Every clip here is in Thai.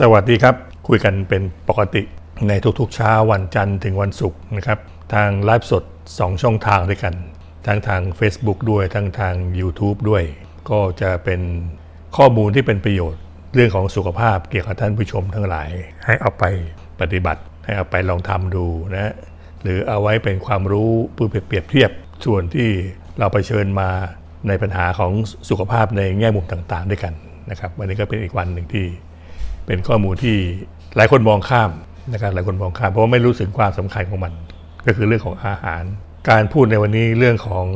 สวัสดีครับ คุยกันเป็นปกติในทุกๆเช้าวันจันทร์ถึงวันศุกร์นะครับ ทางไลฟ์สด 2 ช่องทางด้วยกันทั้งทาง Facebook ด้วยทั้งทาง YouTube ด้วย ก็จะเป็นข้อมูลที่เป็นประโยชน์ เรื่องของสุขภาพเกี่ยวกับท่านผู้ชมทั้งหลาย ให้เอาไปปฏิบัติ ให้เอาไปลองทำดูนะหรือเอาไว้เป็นความรู้เพื่อเปรียบเทียบส่วนที่เราไปเชิญมาในปัญหาของสุขภาพในแง่มุมต่างๆ ด้วยกันนะครับ วันนี้ก็เป็นอีกวันหนึ่งที่ เป็นข้อมูลที่หลายคนมองข้ามนะครับหลายคนมองข้ามเพราะว่าไม่รู้สึกความสำคัญของมัน ก็คือเรื่องของอาหาร การพูดในวันนี้เรื่องของ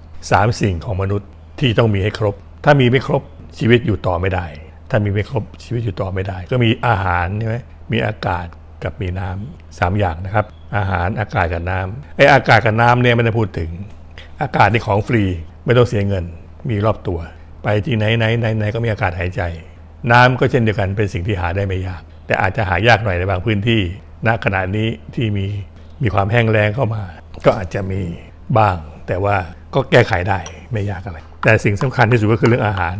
3 สิ่งของมนุษย์ที่ต้องมีให้ครบ ถ้ามีไม่ครบชีวิตอยู่ต่อไม่ได้ ถ้ามีไม่ครบชีวิตอยู่ต่อไม่ได้ ก็มีอาหารใช่ไหมมีอากาศกับมีน้ำสามอย่างนะครับ อาหารอากาศกับน้ำไออากาศกับน้ำเนี่ยไม่ได้พูดถึง อากาศในของฟรีไม่ต้องเสียเงิน มีรอบตัว ไปที่ไหนไหนไหนไหนก็มีอากาศหายใจ น้ำก็เช่นเดียวกันเป็นสิ่งที่หาได้ไม่ยาก แต่อาจจะหายากหน่อยในบางพื้นที่ณขณะนี้ที่มีมีความแห้งแล้งเข้ามา ก็อาจจะมีบ้าง แต่ว่าก็แก้ไขได้ไม่ยากอะไร แต่สิ่งสำคัญที่สุดก็คือเรื่องอาหาร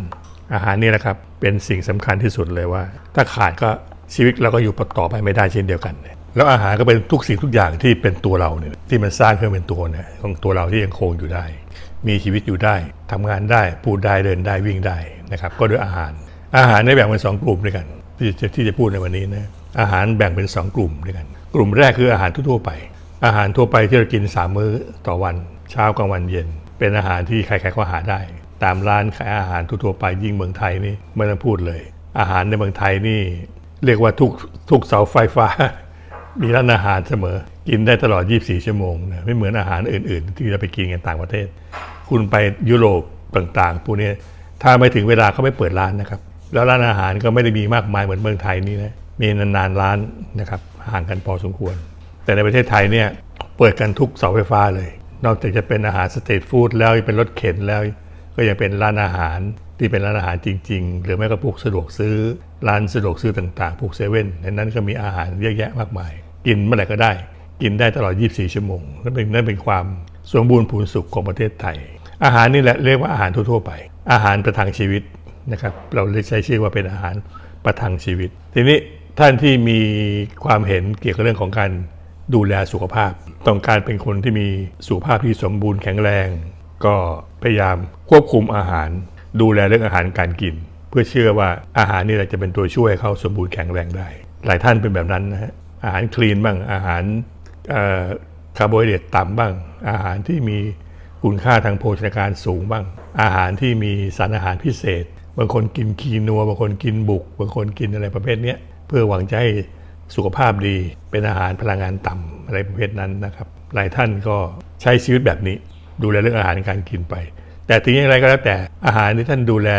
อาหารนี่แหละครับเป็นสิ่งสำคัญที่สุดเลยว่า ถ้าขาดก็ชีวิตเราก็อยู่ต่อไปไม่ได้เช่นเดียวกัน แล้วอาหารก็เป็นทุกสิ่งทุกอย่างที่เป็นตัวเราเนี่ยที่มันสร้างขึ้นเป็นตัวเนี่ยของตัวเราที่ยังคงอยู่ได้ มีชีวิตอยู่ได้ทำงานได้พูดได้เดินได้วิ่งได้นะครับ ก็ด้วยอาหาร อาหารได้แบ่งเป็นสองกลุ่มด้วยกันที่จะที่จะพูดในวันนี้นะอาหารแบ่งเป็นสองกลุ่มด้วยกัน กลุ่มแรกคืออาหารทั่วไป อาหารทั่วไปที่เรากินสามมื้อต่อวันเช้ากลางวันเย็น เป็นอาหารที่ใครๆก็หาได้ ตามร้านขายอาหารทั่วๆไปยิ่งเมืองไทยนี่ไม่ต้องพูดเลย อาหารในเมืองไทยนี่ เรียกว่าทุกทุกเสาไฟฟ้า มีร้านอาหารเสมอ กินได้ตลอด 24 ชั่วโมงนะไม่เหมือนอาหารอื่น ๆ ที่เราไปกินกันต่างประเทศ คุณไปยุโรปต่างๆพวกนี้ถ้าไม่ถึงเวลาเขาไม่เปิดร้านนะครับ แล้วร้านอาหารก็ไม่ได้มีมากมายเหมือนเมืองไทยนี่นะมีนานๆร้านนะครับห่างกันพอสมควร แต่ในประเทศไทยเนี่ยเปิดกันทุกเสาไฟฟ้าเลย นอกจากจะเป็นอาหารสเตทฟู้ดแล้วยังเป็นรถเข็นแล้ว ก็ยังเป็นร้านอาหารที่เป็นร้านอาหารจริง ๆ หรือไม่ก็พวกสะดวกซื้อ ร้านสะดวกซื้อต่างๆพวกเซเว่นในนั้นก็มีอาหารเยอะแยะมากมาย กินเมื่อไหร่ก็ได้ กินได้ตลอด 24 ชั่วโมงนั่นเป็นนั่นเป็นความสมบูรณ์พูนสุขของประเทศไทย อาหารนี่แหละเรียกว่าอาหารทั่วๆไป อาหารประทังชีวิต นะครับ เราเลยใช้ชื่อว่าเป็นอาหารประทังชีวิต ทีนี้ท่านที่มีความเห็นเกี่ยวกับเรื่องของการดูแลสุขภาพ ต้องการเป็นคนที่มีสุขภาพที่สมบูรณ์แข็งแรง ก็พยายามควบคุมอาหาร ดูแลเรื่องอาหารการกิน เพื่อเชื่อว่าอาหารนี่แหละจะเป็นตัวช่วยเขาสมบูรณ์แข็งแรงได้ หลายท่านเป็นแบบนั้นนะฮะอาหารคลีนบ้างอาหารคาร์โบไฮเดรตต่ำบ้าง อาหารที่มีคุณค่าทางโภชนาการสูงบ้าง อาหารที่มีสารอาหารพิเศษ บางคนกินคีนัว บางคนกินบุก บางคนกินอะไรประเภทนี้เพื่อหวังจะให้สุขภาพดี เป็นอาหารพลังงานต่ำอะไรประเภทนั้นนะครับหลายท่านก็ใช้ชีวิตแบบนี้ ดูแลเรื่องอาหารการกินไป แต่ถึงอย่างไรก็แล้วแต่อาหารที่ท่านดูแล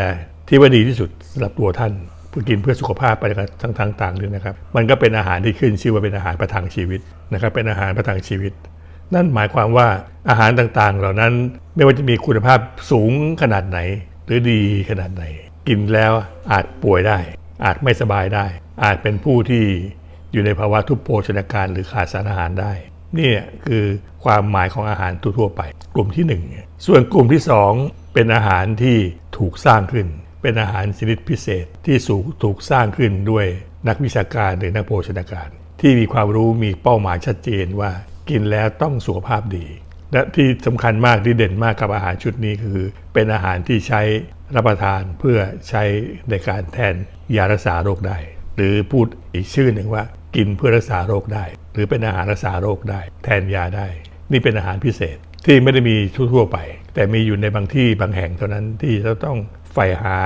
ที่ว่าดีที่สุดสำหรับตัวท่านเพื่อกินเพื่อสุขภาพไปทั้งทางต่างๆด้วยนะครับ มันก็เป็นอาหารที่ขึ้นชื่อว่าเป็นอาหารประทังชีวิตนะครับ เป็นอาหารประทังชีวิต นั่นหมายความว่าอาหารต่างๆ เหล่านั้นไม่ว่าจะมีคุณภาพสูงขนาดไหน หรือดีขนาดไหน กินแล้วอาจป่วยได้ อาจไม่สบายได้ อาจเป็นผู้ที่อยู่ในภาวะทุพโภชนาการหรือขาดสารอาหารได้นี่คือความหมายของอาหารทั่วๆไป กลุ่มที่ 1 ส่วนกลุ่มที่ 2 เป็นอาหารที่ถูกสร้างขึ้น เป็นอาหารชนิดพิเศษที่สูถูกสร้างขึ้นด้วยนักวิชาการหรือนักโภชนาการ ที่มีความรู้มีเป้าหมายชัดเจนว่ากินแล้วต้องสุขภาพดี และที่สำคัญมากที่เด่นมากกับอาหารชุดนี้คือเป็นอาหารที่ใช้รับประทานเพื่อใช้ในการแทนยารักษาโรคได้ หรือพูดอีกชื่อหนึ่งว่ากินเพื่อรักษาโรคได้ หรือเป็นอาหารรักษาโรคได้ แทนยาได้ นี่เป็นอาหารพิเศษที่ไม่ได้มีทั่วๆไป แต่มีอยู่ในบางที่บางแห่งเท่านั้นที่เราต้องใฝ่หา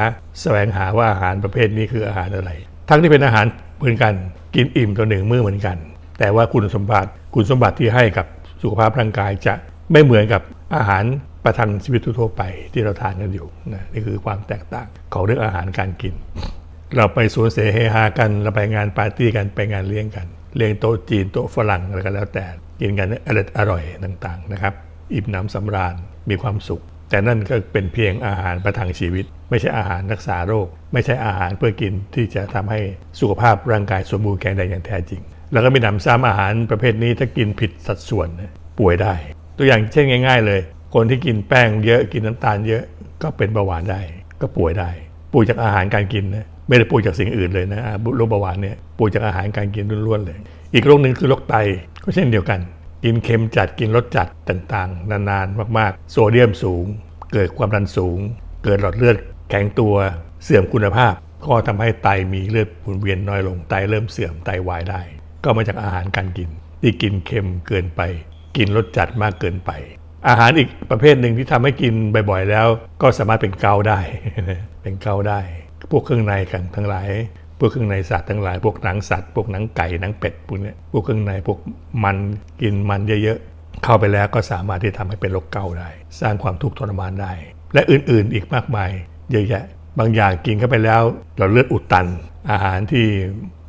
แสวงหาว่าอาหารประเภทนี้คืออาหารอะไร ทั้งที่เป็นอาหารเหมือนกันกินอิ่มต่อหนึ่งมื้อเหมือนกัน แต่ว่าคุณสมบัติคุณสมบัติที่ให้กับสุขภาพร่างกายจะ ไม่เหมือนกับอาหารประทังชีวิตทั่วไปที่เราทานกันอยู่นะนี่คือความแตกต่างของเรื่องอาหารการกิน เราไปสวนเสเฮฮากันเราไปงานปาร์ตี้กันไปงานเลี้ยงกัน เลี้ยงโต๊ะจีนโต๊ะฝรั่งอะไรก็แล้วแต่กินกันอร่อยอร่อยต่างๆนะครับอิ่มหนำสำราญมีความสุข แต่นั่นก็เป็นเพียงอาหารประทังชีวิต ไม่ใช่อาหารรักษาโรค ไม่ใช่อาหารเพื่อกินที่จะทำให้สุขภาพร่างกายสมบูรณ์แข็งแรงอย่างแท้จริง แล้วก็มีหนำซ้ำอาหารประเภทนี้ถ้ากินผิดสัดส่วนป่วยได้ ตัวอย่างเช่นง่าย ๆ เลย คนที่กินแป้งเยอะกินน้ำตาลเยอะก็เป็นเบาหวานได้ ก็ป่วยได้ ป่วยจากอาหารการกินนะไม่ได้ป่วยจากสิ่งอื่นเลยนะโรคเบาหวานเนี่ยป่วยจากอาหารการกินล้วนๆเลย อีกโรคหนึ่งคือโรคไตก็เช่นเดียวกัน กินเค็มจัดกินรสจัดต่างๆ นานๆ มากๆ โซเดียมสูง เกิดความดันสูง เกิดหลอดเลือดแข็งตัวเสื่อมคุณภาพ ก็ทำให้ไตมีเลือดหมุนเวียนน้อยลงไตเริ่มเสื่อมไตวายได้ ก็มาจากอาหารการกินที่กินเค็มเกินไป กินรสจัดมากเกินไป อาหารอีกประเภทหนึ่งที่ทำให้กินบ่อยๆ แล้ว ก็สามารถเป็นเกาได้ เป็นเกาได้ พวกเครื่องในกันทั้งหลาย พวกเครื่องในสัตว์ทั้งหลาย พวกหนังสัตว์ พวกหนังไก่หนังเป็ดพวกนี้พวกเครื่องในพวกมันกินมันเยอะๆ เข้าไปแล้วก็สามารถที่ทำให้เป็นโรคเกาได้ สร้างความทุกข์ทรมานได้ และอื่นๆ อีกมากมาย เยอะแยะ บางอย่างกินเข้าไปแล้วเราเลือดอุดตัน อาหารที่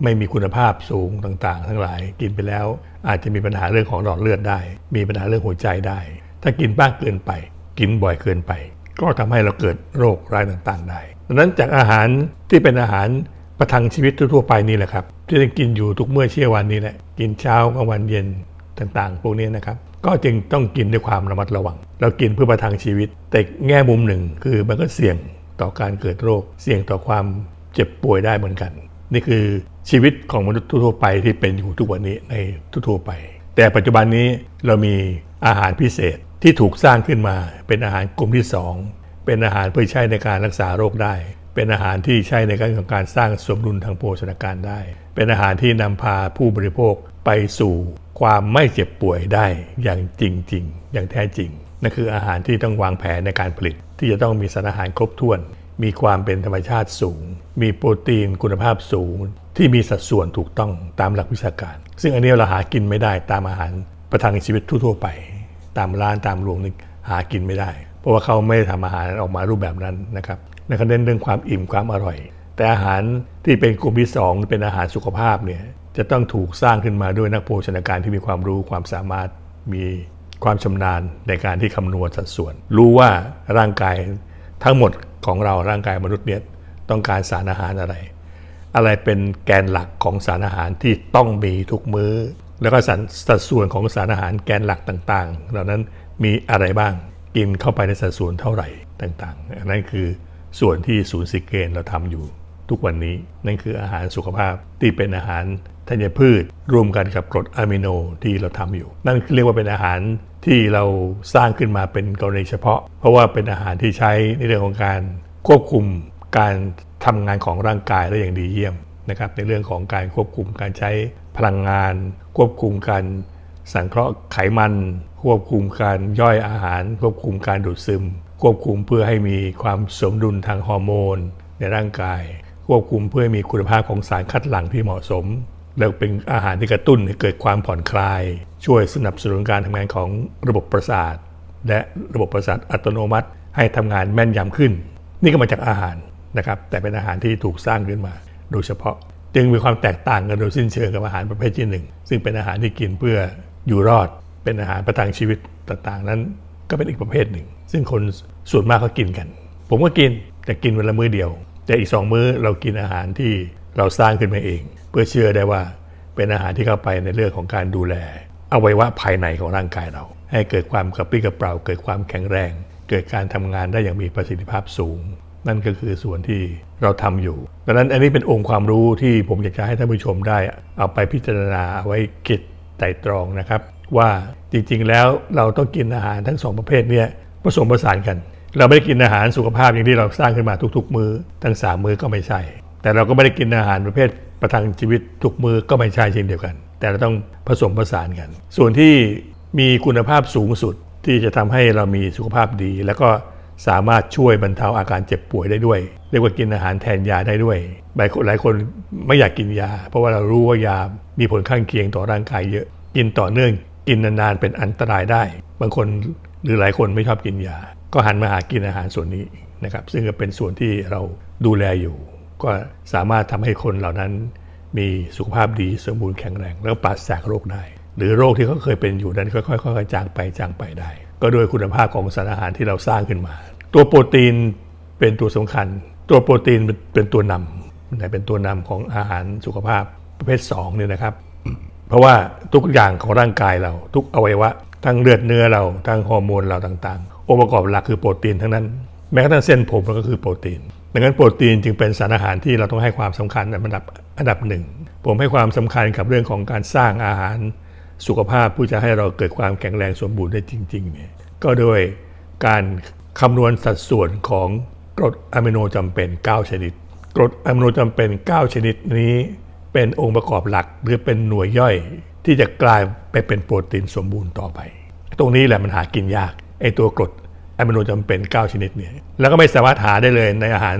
ไม่มีคุณภาพสูงต่างๆ ทั้งหลาย กินไปแล้วอาจจะมีปัญหาเรื่องของหลอดเลือดได้ มีปัญหาเรื่องหัวใจได้ ถ้ากินมากเกินไป กินบ่อยเกินไป ก็ทำให้เราเกิดโรคร้ายต่างๆ ได้ดังนั้นจากอาหารที่เป็นอาหารประทังชีวิตทั่วไปนี่แหละครับที่ได้กินอยู่ทุกเมื่อเช้าวันนี้แหละกินเช้ากลางวันเย็นต่างๆพวกนี้นะครับก็จึงต้องกินด้วยความระมัดระวัง เรากินเพื่อประทังชีวิต แต่แง่มุมหนึ่งคือมันก็เสี่ยงต่อการเกิดโรค เสี่ยงต่อความ เจ็บป่วยได้เหมือนกัน นี่คือชีวิตของมนุษย์ทั่วไปที่เป็นอยู่ทุกวันนี้ในทั่วไป แต่ปัจจุบันนี้เรามีอาหารพิเศษที่ถูกสร้างขึ้นมา เป็นอาหารกลุ่มที่ 2 เป็นอาหารเพื่อใช้ในการรักษาโรคได้ เป็นอาหารที่ใช้ในการของการสร้างสมดุลทางโภชนาการได้ เป็นอาหารที่นำพาผู้บริโภคไปสู่ความไม่เจ็บป่วยได้อย่างจริง ๆ อย่างแท้จริงนั่นคืออาหารที่ต้องวางแผนในการผลิต ที่จะต้องมีสารอาหารครบถ้วน มีความเป็นธรรมชาติสูง มีโปรตีนคุณภาพสูง ที่มีสัดส่วนถูกต้องตามหลักวิชาการ ซึ่งอันนี้เราหากินไม่ได้ตามอาหารประทังชีวิตทั่วๆไป ตามร้านตามโรงนึกหากินไม่ได้ เพราะว่าเขาไม่ได้ทำอาหารออกมารูปแบบนั้นนะครับและเขาเน้นเรื่องความอิ่มความอร่อย แต่อาหารที่เป็นกลุ่มที่ 2 เป็นอาหารสุขภาพเนี่ยจะต้องถูกสร้างขึ้นมาด้วยนักโภชนาการที่มีความรู้ความสามารถมีความชำนาญในการที่คำนวณสัดส่วน รู้ว่าร่างกายทั้งหมด ของเราร่างกายมนุษย์เนี่ยต้องการสารอาหารอะไร อะไรเป็นแกนหลักของสารอาหารที่ต้องมีทุกมื้อ แล้วก็สัสัดส่วนของสารอาหารแกนหลักต่างๆ เหล่านั้นมีอะไรบ้างกินเข้าไปในสัดส่วนเท่าไหร่ต่างๆอันนั้นคือส่วนที่ศูนย์สิเกนเราทำอยู่ ทุกวันนี้ นั่นคืออาหารสุขภาพที่เป็นอาหารธัญพืชรวมกันกับกรดอะมิโนที่เราทำอยู่ นั่นเรียกว่าเป็นอาหารที่เราสร้างขึ้นมาเป็นกรณีเฉพาะ เพราะว่าเป็นอาหารที่ใช้ในเรื่องของการควบคุมการทำงานของร่างกายได้อย่างดีเยี่ยมนะครับในเรื่องของการควบคุมการใช้พลังงาน ควบคุมการสังเคราะห์ไขมัน ควบคุมการย่อยอาหาร ควบคุมการดูดซึม ควบคุมเพื่อให้มีความสมดุลทางฮอร์โมนในร่างกาย ควบคุมเพื่อมีคุณภาพของสารคัดหลั่งที่เหมาะสม แล้วเป็นอาหารที่กระตุ้นให้เกิดความผ่อนคลาย ช่วยสนับสนุนการทำงานของระบบประสาท และระบบประสาทอัตโนมัติ ให้ทำงานแม่นยำขึ้น นี่ก็มาจากอาหารนะครับแต่เป็นอาหารที่ถูกสร้างขึ้นมา โดยเฉพาะจึงมีความแตกต่างกันโดยสิ้นเชิงกับอาหารประเภทที่หนึ่งซึ่งเป็นอาหารที่กินเพื่ออยู่รอด เป็นอาหารประทังชีวิตต่างๆ นั้น ก็เป็นอีกประเภทหนึ่ง ซึ่งคนส่วนมากเขากินกัน ผมก็กินแต่กินวันละมื้อเดียว แต่อีกสองมื้อเรากินอาหารที่เราสร้างขึ้นมาเอง เพื่อเชื่อได้ว่าเป็นอาหารที่เข้าไปในเรื่องของการดูแลอวัยวะภายในของร่างกายเรา ให้เกิดความกระปรี้กระเปร่า เกิดความแข็งแรง เกิดการทำงานได้อย่างมีประสิทธิภาพสูง นั่นก็คือส่วนที่เราทำอยู่ดังนั้นอันนี้เป็นองค์ความรู้ที่ผมอยากจะให้ท่านผู้ชมได้ เอาไปพิจารณาเอาไว้คิดไตรตรองนะครับ ว่าจริงๆแล้วเราต้องกินอาหารทั้งสองประเภทเนี้ผสมผสานกัน เราไม่ได้กินอาหารสุขภาพอย่างที่เราสร้างขึ้นมาทุก ๆ มือ้อทั้งสามมื้อก็ไม่ใช่ แต่เราก็ไม่ได้กินอาหารประเภทประทังชีวิตทุกมือก็ไม่ใช่เช่นเดียวกัน แต่เราต้องผสมผสานกัน ส่วนที่มีคุณภาพสูงสุดที่จะทำให้เรามีสุขภาพดี แล้วก็สามารถช่วยบรรเทาอาการเจ็บป่วยได้ด้วย เรียกว่ากินอาหารแทนยาได้ด้วยหลายคนหลายคนไม่อยากกินยา เพราะว่าเรารู้ว่ายามีผลข้างเคียงต่อร่างกายเยอะ กินต่อเนื่องกินนานๆเป็นอันตรายได้ บางคนหรือหลายคนไม่ชอบกินยา ก็หันมาหากินอาหารส่วนนี้นะครับ ซึ่งก็เป็นส่วนที่เราดูแลอยู่ ก็สามารถทำให้คนเหล่านั้นมีสุขภาพดีสมบูรณ์แข็งแรง แล้วปราศจากโรคได้ หรือโรคที่เขาเคยเป็นอยู่นั้นค่อยๆจางไปจางไปได้ ก็โดยคุณภาพของสารอาหารที่เราสร้างขึ้นมา ตัวโปรตีนเป็นตัวสำคัญ ตัวโปรตีนเป็นตัวนำเป็นตัวนำของอาหารสุขภาพประเภท2เนี่ยนะครับ เพราะว่าทุกอย่างของร่างกายเรา ทุกอวัยวะ ทั้งเลือดเนื้อเราทั้งฮอร์โมนเราต่าง องค์ประกอบหลักคือโปรตีนทั้งนั้น แม้กระทั่งเส้นผมมันก็คือโปรตีน ดังนั้นโปรตีนจึงเป็นสารอาหารที่เราต้องให้ความสำคัญอันดับอันดับหนึ่ง ผมให้ความสำคัญกับเรื่องของการสร้างอาหารสุขภาพผู้จะให้เราเกิดความแข็งแรงสมบูรณ์ได้จริงๆเนี่ยก็โดยการคำนวณสัดส่วนของกรดอะมิโนจำเป็น 9 ชนิด กรดอะมิโนจำเป็น 9 ชนิดนี้เป็นองค์ประกอบหลักหรือเป็นหน่วยย่อยที่จะกลายไปเป็นโปรตีนสมบูรณ์ต่อไป ตรงนี้แหละมันหากินยาก ไอตัวกรดอะมิโนจำเป็น 9 ชนิดเนี่ยแล้วก็ไม่สามารถหาได้เลยในอาหาร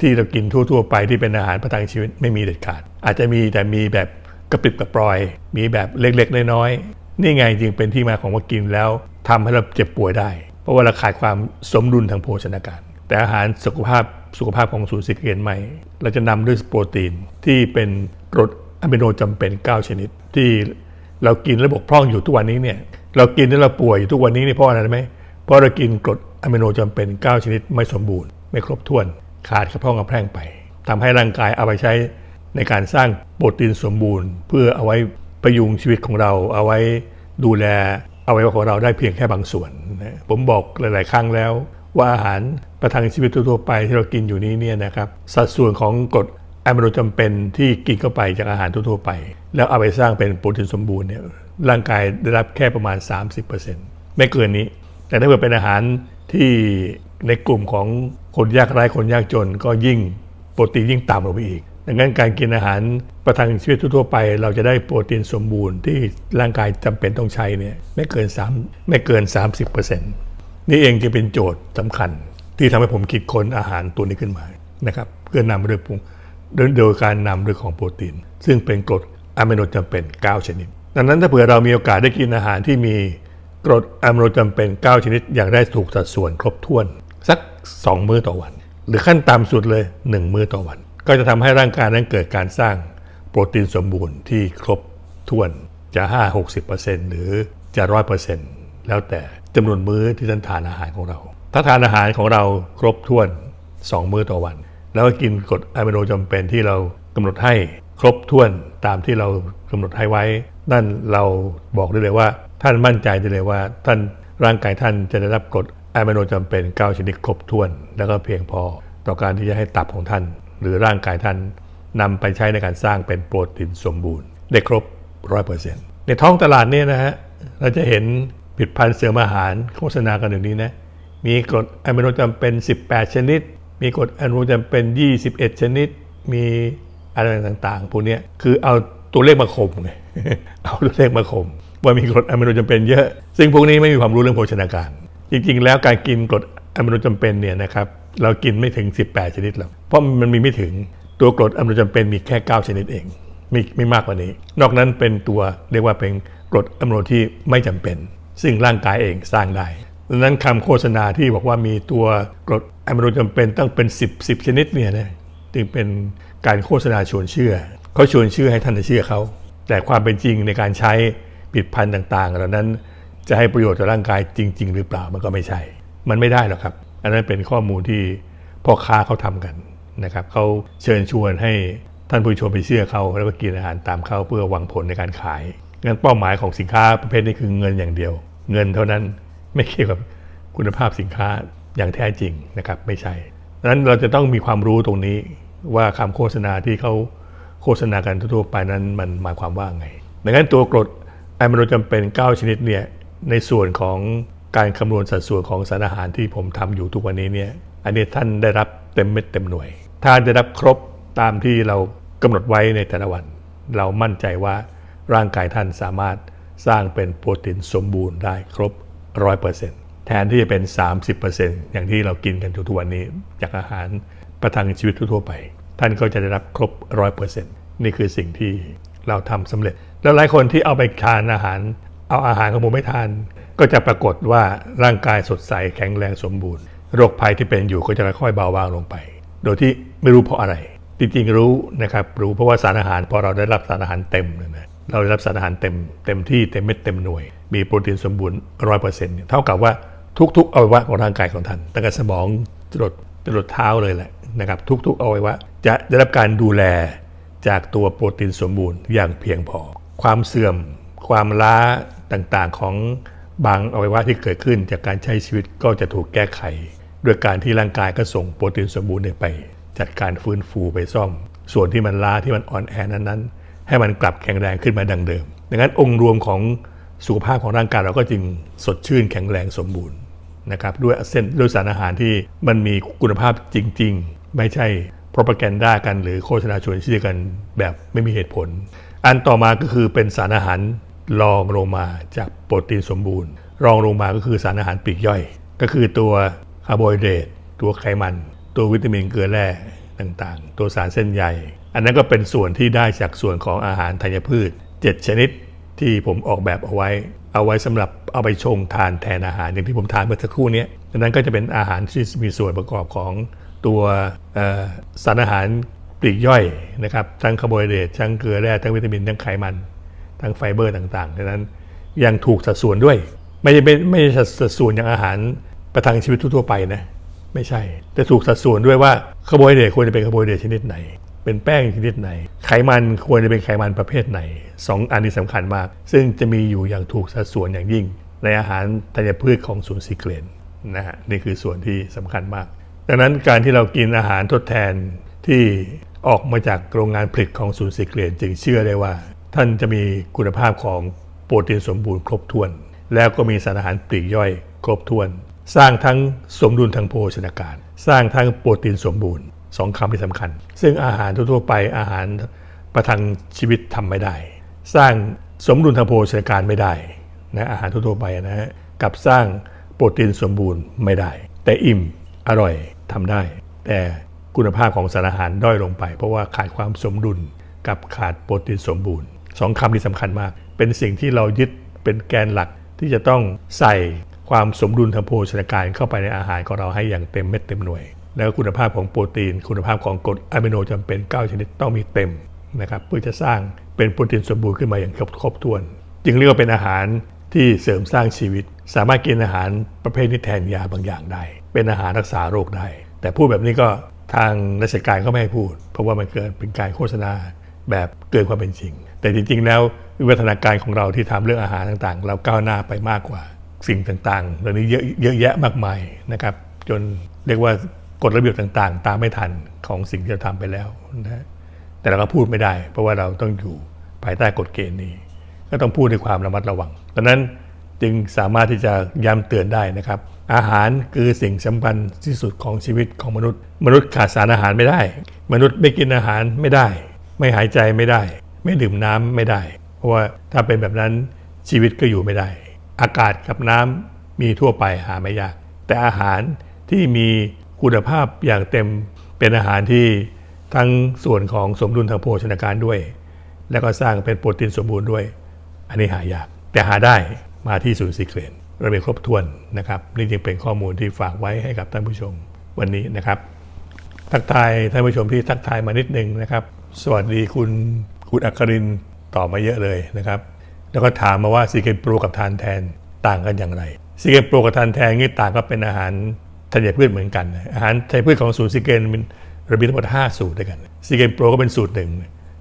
ที่เรากินทั่ว ๆ ไปที่เป็นอาหารประทังชีวิตไม่มีเด็ดขาด อาจจะมีแต่มีแบบกระปิบกระปรอย มีแบบเล็กๆน้อยๆนี่ไงจึงเป็นที่มาของว่ากินแล้วทำให้เราเจ็บป่วยได้ เพราะว่าเราขาดความสมดุลทางโภชนาการ แต่อาหารสุขภาพสุขภาพของศูนย์สิเกนใหม่ เราจะนำด้วยโปรตีนที่เป็นกรดอะมิโนจำเป็น 9 ชนิด ที่เรากินแล้วบกพร่องอยู่ทุกวันนี้เนี่ยเรากินแล้วเราป่วยอยู่ทุกวันนี้นี่เพราะอะไรไหม เพราะเรากินกรดอะมิโนจำเป็น 9 ชนิดไม่สมบูรณ์ ไม่ครบถ้วน ขาดกระเพาะกระแพร่งไปทำให้ร่างกายเอาไปใช้ในการสร้างโปรตีนสมบูรณ์ เพื่อเอาไว้ประยุงชีวิตของเรา เอาไว้ดูแลเอาไว้ของเราได้เพียงแค่บางส่วนนะผมบอกหลาย ๆ ครั้งแล้ว ว่าอาหารประทังชีวิตทั่วไปที่เรากินอยู่นี้เนี่ยนะครับสัดส่วนของกรดอะมิโนจำเป็นที่กินเข้าไปจากอาหารทั่วๆไป แล้วเอาไปสร้างเป็นโปรตีนสมบูรณ์เนี่ยร่างกายได้รับแค่ประมาณ 30%ไม่เกินนี้ แต่ถ้าเกิดเป็นอาหารที่ในกลุ่มของคนยากไร้คนยากจนก็ยิ่งโปรตีนยิ่งต่ำลงไปอีก ดังนั้นการกินอาหารประทังชีวิตทั่วไป เราจะได้โปรตีนสมบูรณ์ที่ร่างกายจำเป็นต้องใช้เนี่ยไม่เกิน3ไม่เกิน 30%นี่เองจะเป็นโจทย์สำคัญ ที่ทำให้ผมคิดค้นอาหารตัวนี้ขึ้นมานะครับเพื่อนำเรื่องปรุงโดยการนำเรื่องของโปรตีน ซึ่งเป็นกรดอะมิโนจำเป็น 9 ชนิด ดังนั้นถ้าเผื่อเรามีโอกาสได้กินอาหารที่มี กรดอะมิโนจำเป็น 9 ชนิดอย่างได้ถูกสัดส่วนครบถ้วน สัก 2 มื้อต่อวัน หรือขั้นต่ำสุดเลย 1 มื้อต่อวัน ก็จะทำให้ร่างกายนั้นเกิดการสร้างโปรตีนสมบูรณ์ที่ครบถ้วนจะ 5-60%หรือจะ 100%แล้วแต่จำนวนมื้อที่ท่านทานอาหารของเรา ถ้าทานอาหารของเราครบถ้วน 2 มื้อต่อวัน แล้วก็กินกรดอะมิโนจำเป็นที่เรากำหนดให้ครบถ้วนตามที่เรากำหนดให้ไว้ นั่นเราบอกได้เลยว่า ท่านมั่นใจได้เลยว่า ท่านร่างกายท่านจะได้รับกรดอะมิโนจำเป็น 9 ชนิดครบถ้วน แล้วก็เพียงพอต่อการที่จะให้ตับของท่าน หรือร่างกายท่านนำไปใช้ในการสร้างเป็นโปรตีนสมบูรณ์ ได้ครบ100%ในท้องตลาดเนี่ยนะฮะเราจะเห็นผลิตภัณฑ์เสริมอาหารโฆษณากันอย่างนี้นะมีกรดอะมิโนจำเป็น 18 ชนิด มีกรดอะมิโนจำเป็น 21 ชนิด มีอะไรต่างๆพวกนี้คือเอาตัวเลขมาข่มไงเอาตัวเลขมาข่ม ว่ามีกรดอะมิโนจำเป็นเยอะ ซึ่งพวกนี้ไม่มีความรู้เรื่องโภชนาการ จริงๆ แล้วการกินกรดอะมิโนจำเป็นเนี่ยนะครับเรากินไม่ถึง 18 ชนิดหรอกเพราะมันมีไม่ถึงตัวกรดอะมิโนจำเป็นมีแค่ 9 ชนิดเองไม่ไม่มากกว่านี้ นอกนั้นเป็นตัวเรียกว่าเป็นกรดอะมิโนที่ไม่จำเป็น ซึ่งร่างกายเองสร้างได้ดังนั้นคำโฆษณาที่บอกว่ามีตัวกรดอะมิโนจำเป็นต้องเป็น 10 10 ชนิดเนี่ยนะจึงเป็นการโฆษณาชวนเชื่อ เขาชวนเชื่อให้ท่านเชื่อเขา แต่ความเป็นจริงในการใช้ ผิดพันธุ์ต่างๆเหล่านั้น จะให้ประโยชน์ต่อร่างกายจริง ๆ หรือเปล่ามันก็ไม่ใช่ มันไม่ได้หรอกครับ อันนั้นเป็นข้อมูลที่พ่อค้าเขาทำกันนะครับเขาเชิญชวนให้ท่านผู้ชมไปเชื่อเขาแล้วก็กินอาหารตามเขาเพื่อหวังผลในการขายงั้นเป้าหมายของสินค้าประเภทนี้คือเงินอย่างเดียว เงินเท่านั้นไม่เกี่ยวกับคุณภาพสินค้าอย่างแท้จริงนะครับไม่ใช่ดังนั้นเราจะต้องมีความรู้ตรงนี้ว่าคำโฆษณาที่เขาโฆษณากันทั่วไปนั้นมันหมายความว่าไงดังนั้นตัวกรด อมิโนจำเป็น 9 ชนิดเนี่ยในส่วนของการคำนวณสัดส่วนของสารอาหารที่ผมทำอยู่ทุกวันนี้เนี่ยอันนี้ท่านได้รับเต็มเม็ดเต็มหน่วย ถ้าได้รับครบตามที่เรากำหนดไว้ในแต่ละวัน เรามั่นใจว่าร่างกายท่านสามารถสร้างเป็นโปรตีนสมบูรณ์ได้ครบ 100%แทนที่จะเป็น 30%อย่างที่เรากินกันทุกวันนี้ จากอาหารประทังชีวิตทั่วไป ท่านก็จะได้รับครบ 100%นี่คือสิ่งที่ เราทำสำเร็จ แล้วหลายคนที่เอาไปทานอาหาร เอาอาหารของผมไม่ทาน ก็จะปรากฏว่าร่างกายสดใสแข็งแรงสมบูรณ์ โรคภัยที่เป็นอยู่ก็จะค่อยๆเบาบางลงไป โดยที่ไม่รู้เพราะอะไรจริงๆรู้นะครับรู้เพราะว่าสารอาหารพอเราได้รับสารอาหารเต็มนะเราได้รับสารอาหารเต็มเต็มที่เต็มเม็ดเต็มหน่วย มีโปรตีนสมบูรณ์ร้อยเปอร์เซ็นต์เท่ากับว่าทุกๆอวัยวะของร่างกายของท่านตั้งแต่สมองจรดจรดเท้าเลยแหละนะครับทุกๆอวัยวะจะได้รับการดูแล จากตัวโปรตีนสมบูรณ์อย่างเพียงพอ ความเสื่อม ความล้าต่างๆของบางอวัยวะที่เกิดขึ้นจากการใช้ชีวิตก็จะถูกแก้ไขด้วยการที่ร่างกายก็ส่งโปรตีนสมบูรณ์ไป จัดการฟื้นฟูไปซ่อม ส่วนที่มันล้าที่มันอ่อนแอนั้นๆ ให้มันกลับแข็งแรงขึ้นมาดังเดิม ดังนั้นองค์รวมของสุขภาพของร่างกายเราก็จึงสดชื่นแข็งแรงสมบูรณ์นะครับด้วยเส้นด้วยสารอาหารที่มันมีคุณภาพจริง ๆ ไม่ใช่ p r o p a g a n d a กันหรือโฆษณาชวนเชื่อกันแบบไม่มีเหตุผล อันต่อมาก็คือเป็นสารอาหารรองลงมาจากโปรตีนสมบูรณ์ รองลงมาก็คือสารอาหารปีกย่อย ก็คือตัวคาร์โบไฮเดรตตัวไขมัน ตัววิตามินเกลือแร่ต่างๆ ตัวสารเส้นใยอันนั้นก็เป็นส่วนที่ได้จากส่วนของอาหารธัญพืช 7 ชนิดที่ผมออกแบบเอาไว้ เอาไว้สำหรับเอาไปชงทานแทนอาหารอย่างที่ผมทานเมื่อสักครู่นี้ดังนั้นก็จะเป็นอาหารที่มีส่วนประกอบของ ตัวสารอาหารปลีกย่อยนะครับทั้งคาร์โบไฮเดรตทั้งเกลือแร่ทั้งวิตามินทั้งไขมัน ทั้งไฟเบอร์ต่างๆดังนั้นยังถูกสัดส่วนด้วย ไม่ใช่ไม่ไม่ใช่สัดส่วนอย่างอาหารประทังชีวิตทั่วไปนะไม่ใช่ แต่ถูกสัดส่วนด้วยว่าคาร์โบไฮเดรตควรจะเป็นคาร์โบไฮเดรตชนิดไหน เป็นแป้งชนิดไหน ไขมันควรจะเป็นไขมันประเภทไหนสองอันนี้สำคัญมาก ซึ่งจะมีอยู่อย่างถูกสัดส่วนอย่างยิ่ง ในอาหารธัญพืชของศูนย์ซีเกรนนะฮะนี่คือส่วนที่สำคัญมาก ดังนั้นการที่เรากินอาหารทดแทนที่ออกมาจากโรงงานผลิตของศูนย์ซีเกรนจึงเชื่อได้ว่า ท่านจะมีคุณภาพของโปรตีนสมบูรณ์ครบถ้วน แล้วก็มีสารอาหารปลีกย่อยครบถ้วน สร้างทั้งสมดุลทางโภชนาการ สร้างทั้งโปรตีนสมบูรณ์สองคำที่สำคัญ ซึ่งอาหารทั่วไปอาหารประทังชีวิตทำไม่ได้ สร้างสมดุลทางโภชนาการไม่ได้นะอาหารทั่วไปนะฮะกับสร้างโปรตีนสมบูรณ์ไม่ได้ แต่อิ่มอร่อย ทำได้ แต่คุณภาพของสารอาหารด้อยลงไป เพราะว่าขาดความสมดุลกับขาดโปรตีนสมบูรณ์สองคำที่สำคัญมาก เป็นสิ่งที่เรายึดเป็นแกนหลักที่จะต้องใส่ความสมดุลทางโภชนาการเข้าไปในอาหารของเราให้อย่างเต็มเม็ดเต็มหน่วย แล้วคุณภาพของโปรตีน คุณภาพของกรดอะมิโนจำเป็น 9 ชนิดต้องมีเต็มนะครับเพื่อจะสร้างเป็นโปรตีนสมบูรณ์ขึ้นมาอย่างครบครบถ้วน จึงเรียกว่าเป็นอาหารที่เสริมสร้างชีวิต สามารถกินอาหารประเภทนี้แทนยาบางอย่างได้ เป็นอาหารรักษาโรคได้ แต่พูดแบบนี้ก็ทางราชการก็ไม่ให้พูด เพราะว่ามันเกิดเป็นการโฆษณาแบบเกินความเป็นจริง แต่จริง ๆ แล้ววิวัฒนาการของเราที่ทำเรื่องอาหารต่างๆ เราก้าวหน้าไปมากกว่าสิ่งต่างๆเหล่านี้เยอะเยอะแยะมากมายนะครับจนเรียกว่ากฎระเบียบต่างๆ ตามไม่ทันของสิ่งที่เราทำไปแล้วนะแต่เราก็พูดไม่ได้ เพราะว่าเราต้องอยู่ภายใต้กฎเกณฑ์นี้ ก็ต้องพูดด้วยความระมัดระวังดังนั้นจึงสามารถที่จะย้ำเตือนได้นะครับ อาหารคือสิ่งสำคัญที่สุดของชีวิตของมนุษย์ มนุษย์ขาดสารอาหารไม่ได้ มนุษย์ไม่กินอาหารไม่ได้ ไม่หายใจไม่ได้ ไม่ดื่มน้ำไม่ได้ เพราะว่าถ้าเป็นแบบนั้นชีวิตก็อยู่ไม่ได้ อากาศกับน้ำมีทั่วไปหาไม่ยาก แต่อาหารที่มีคุณภาพอย่างเต็มเป็นอาหารที่ทั้งส่วนของสมดุลทางโภชนาการด้วย แล้วก็สร้างเป็นโปรตีนสมบูรณ์ด้วย อันนี้หายาก แต่หาได้มาที่ศูนย์ซีเครน ระเรามีครบถ้วนนะครับ นี่จึงเป็นข้อมูลที่ฝากไว้ให้กับท่านผู้ชมวันนี้นะครับ ทักทายท่านผู้ชมที่ทักทายมานิดนึงนะครับ สวัสดีคุณคุณอัครินตอบมาเยอะเลยนะครับ แล้วก็ถามมาว่าซีเกมโปรกับทานแทนต่างกันอย่างไรซีเกมโปรกับทานแทนนี่ต่างก็เป็นอาหารธัญพืชเหมือนกัน อาหารธัญพืชของศูนย์ซีเกนมันระมีทั้งหมด5สูตรด้วยกันซีเกมโปรก็เป็นสูตรหนึ่ง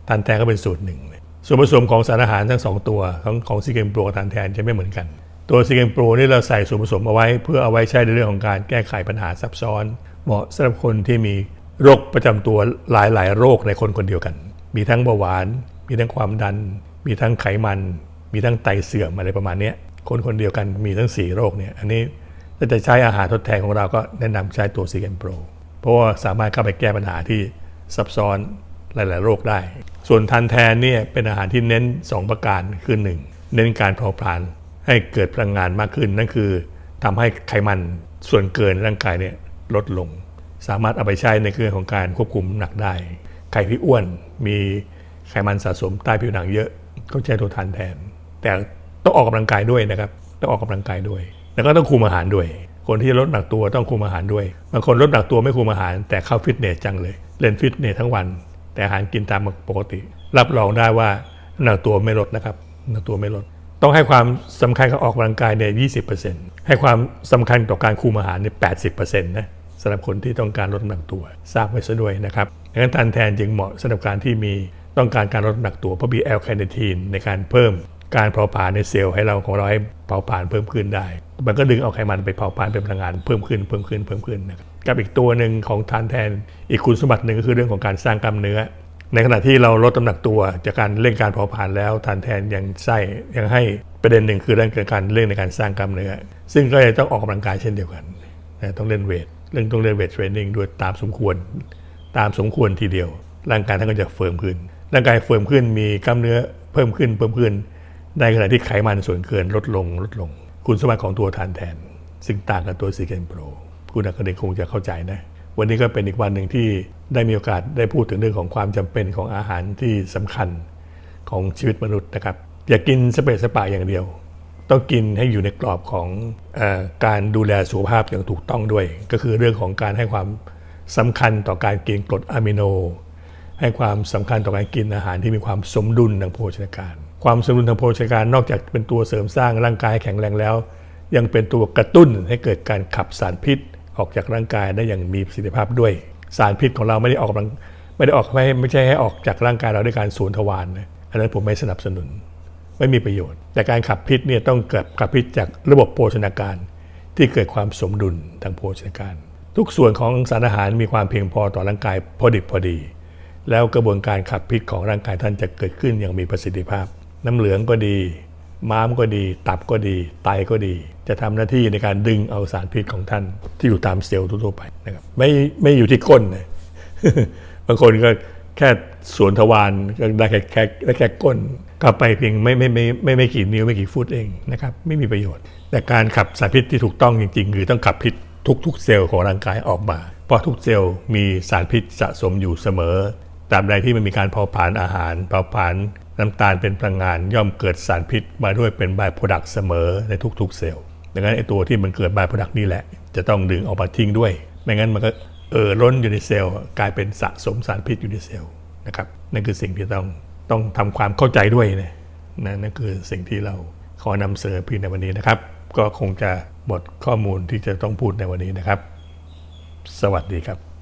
ทานแทนก็เป็นสูตรหนึ่งส่วนผสมของสารอาหารทั้ง 2 ตัวของของซีเกมโปรกับทานแทนจะไม่เหมือนกัน ตัวซีเกมโปรนี่เราใส่ส่วนผสมเอาไว้ เพื่อเอาไว้ใช้ในเรื่องของการแก้ไขปัญหาซับซ้อน เหมาะสำหรับคนที่มีโรคประจำตัวหลาย ๆ โรคในคนคนเดียวกัน มีทั้งเบาหวาน มีทั้งความดัน มีทั้งไขมัน มีทั้งไตเสื่อมอะไรประมาณนี้คนคนเดียวกันมีทั้ง 4 โรคเนี่ยอันนี้ถ้าจะใช้อาหารทดแทนของเราก็แนะนำใช้ตัวซีเกมโปรเพราะว่าสามารถเข้าไปแก้ปัญหาที่ซับซ้อนหลาย ๆ โรคได้ ส่วนทานแทนเนี่ยเป็นอาหารที่เน้น 2 ประการคือหนึ่งเน้นการเผาผลาญ ให้เกิดพลังงานมากขึ้น นั่นคือทำให้ไขมันส่วนเกินในร่างกายเนี่ยลดลง สามารถเอาไปใช้ในเรื่องของการควบคุมหนักได้ใครที่อ้วนมีไขมันสะสมใต้ผิวหนังเยอะก็ใช้ตัวทานแทน แต่ต้องออกกำลังกายด้วยนะครับ ต้องออกกำลังกายด้วย แล้วก็ต้องคุมอาหารด้วย คนที่จะลดหนักตัวต้องคุมอาหารด้วยบางคนลดหนักตัวไม่คุมอาหาร แต่เข้าฟิตเนสจังเลย เล่นฟิตเนสทั้งวัน แต่อาหารกินตามปกติ รับรองได้ว่าหนักตัวไม่ลดนะครับหนักตัวไม่ลด ต้องให้ความสำคัญกับออกกำลังกายเนี่ยยีให้ความสำคัญต่อการคุมอาหารเนี่ยแปนะสำหรับคนที่ต้องการลดน้ำหนักตัวทราบไว้ซะด้วยนะครับดังนั้นทานแทนจึงเหมาะสำหรับการที่มีต้องการการลดน้ำหนักตัวเพราะมีแอลคาเนทีนในการเพิ่มการเผาผลาญในเซลล์ให้เราของเราให้เผาผลาญเพิ่มขึ้นได้ มันก็ดึงเอาไขมันไปเผาผลาญเป็นพลังงานเพิ่มขึ้นเพิ่มขึ้นเพิ่มขึ้นนะครับกับอีกตัวหนึ่งของทานแทนอีกคุณสมบัติหนึ่งก็คือเรื่องของการสร้างกล้ามเนื้อ ในขณะที่เราลดน้ำหนักตัวจากการเร่งการเผาผลาญแล้วทานแทนยังไส้ยังให้ประเด็นหนึ่งคือเรื่องการเร่งในการสร้างกล้ามเนื้อซึ่งก็จะต้องออกกำลังกายเช่นเดียวกันนะต้องเล่นเวทเรื่องต้องเล่นเวทเทรนนิ่งด้วยตามสมควร ตามสมควรทีเดียว ร่างกายท่านก็จะเฟิร์มขึ้น ร่างกายเฟิร์มขึ้นมีกล้ามเนื้อเพิ่มขึ้นเพิ่มขึ้น ในขณะที่ไขมันส่วนเกินลดลงลดลง คุณสมบัติของตัวทานแทน ซึ่งต่างกับตัวซีเกนโปรคุณนักเรียนคงจะเข้าใจนะ วันนี้ก็เป็นอีกวันหนึ่งที่ได้มีโอกาสได้พูดถึงเรื่องของความจำเป็นของอาหารที่สำคัญของชีวิตมนุษย์นะครับ อย่ากินสเปซสปะอย่างเดียว ต้องกินให้อยู่ในกรอบของอการดูแลสุขภาพอย่างถูกต้องด้วย ก็คือเรื่องของการให้ความสำคัญต่อการกินกรดอะมิโน ให้ความสำคัญต่อการกินอาหารที่มีความสมดุลทางโภชนาการ ความสมดุลทางโภชนาการนอกจากเป็นตัวเสริมสร้างร่างกายแข็งแรงแล้ว ยังเป็นตัวกระตุ้นให้เกิดการขับสารพิษ ออกจากร่างกายได้อย่างมีประสิทธิภาพด้วย สารพิษของเราไม่ได้ออกกำลังไม่ได้ออกไม่ไม่ใช่ให้ออกจากร่างกายเราด้วยการสูญทวารนะอันนั้นผมไม่สนับสนุน ไม่มีประโยชน์ แต่การขับพิษเนี่ยต้องเกิดขับพิษจากระบบโภชนาการ ที่เกิดความสมดุลทางโภชนาการ ทุกส่วนของสารอาหารมีความเพียงพอต่อร่างกายพอดิบพอดี แล้วกระบวนการขับพิษของร่างกายท่านจะเกิดขึ้นอย่างมีประสิทธิภาพ น้ำเหลืองก็ดี ม้ามก็ดี ตับก็ดี ไตก็ดี จะทำหน้าที่ในการดึงเอาสารพิษของท่านที่อยู่ตามเซลล์ทั่วไปนะครับไม่ไม่อยู่ที่ก้นนะบางคนก็แค่สวนทวารก็ได้แค่แค่ได้แค่ก้นกลับไปเพียงไม่ไม่ไม่ไม่ไม่กี่นิ้วไม่กี่ฟุตเองนะครับไม่มีประโยชน์ แต่การขับสารพิษที่ถูกต้องจริงๆ คือต้องขับพิษทุกๆ เซลล์ของร่างกายออกมา เพราะทุกเซลล์มีสารพิษสะสมอยู่เสมอตราบใดที่มันมีการเผาผลาญอาหารเผาผลาญ น้ำตาลเป็นพลังงานย่อมเกิดสารพิษมาด้วยเป็นบายโปรดักต์เสมอในทุกๆเซลล์ดังนั้นไอตัวที่มันเกิดบายโปรดักต์นี่แหละ จะต้องดึงออกมาทิ้งด้วย ไม่งั้นมันก็เออล้นอยู่ในเซลล์กลายเป็นสะสมสารพิษอยู่ในเซลล์นะครับนั่นคือสิ่งที่ต้องต้องทำความเข้าใจด้วยนะนั่นคือสิ่งที่เราขอนำเสนอเพียงในวันนี้นะครับ ก็คงจะหมดข้อมูลที่จะต้องพูดในวันนี้นะครับ สวัสดีครับ